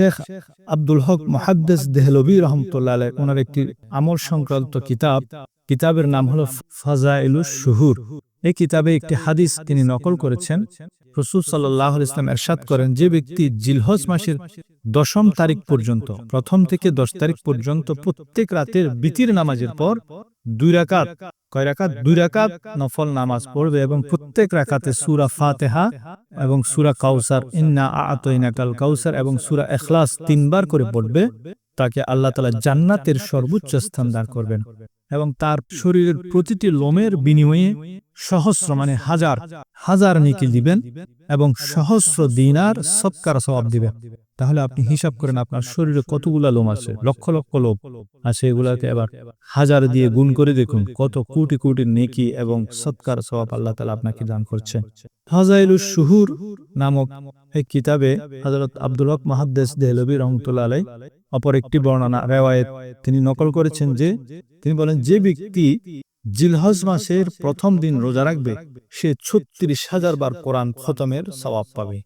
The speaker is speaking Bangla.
শেখ আব্দুল হক মহাদ্দেস দেহলবি রহমতুল্লাহ ওনার একটি আমল সংক্রান্ত কিতাব। কিতাবের নাম হলো ফাজাইলুস শুহুর। এই কিতাবে একটি হাদিস তিনি নকল করেছেন। রসুল সাল্লাহ ইসলাম এরশাদ করেন যে ব্যক্তি জিলহজ মাসের দশম তারিখ পর্যন্ত, প্রথম থেকে দশ তারিখ পর্যন্ত প্রত্যেক রাতের বিতির নামাজের পর দুই রাকাত, কয় রাকাত? দুই রাকাত নফল নামাজ পড়বে এবং প্রত্যেক রাকাতে সুরা ফাতেহা এবং সুরা কাউসার ইন্না আতইনাকাল কাউসার এবং সুরা এখলাস তিনবার করে পড়বে, তাকে আল্লাহ তালা জান্নাতের সর্বোচ্চ স্থান দান করবেন এবং তার শরীরের প্রতিটি লোমের বিনিময়ে সহস্র মানে হাজার হাজার নিকি দিবেন এবং সহস্র দিনার সৎকার সবাব দিবেন। তাহলে আপনি হিসাব করেন আপনার শরীরে কতগুলা লোম আছে? লক্ষ লক্ষ লোম আছে এগুলাকে এবার হাজার দিয়ে গুণ করে দেখুন কত কোটি কোটি নেকি এবং সৎকার সবাব আল্লাহ তালা আপনাকে দান করছেন। হাজাইলুস শুহুর নামক এই কিতাবে হজরত আব্দুল হক মাহাদ্দেস দেহলবী রহমতুল্লাহ আলাই অপর একটি বর্ণনা রেওয়ায়েত তিনি নকল করেছেন যে তিনি বলেন যে ব্যক্তি জিলহজ মাসের প্রথম দিন রোজা রাখবে সে ছত্রিশ হাজার বার কোরআন খতমের সবাব পাবে।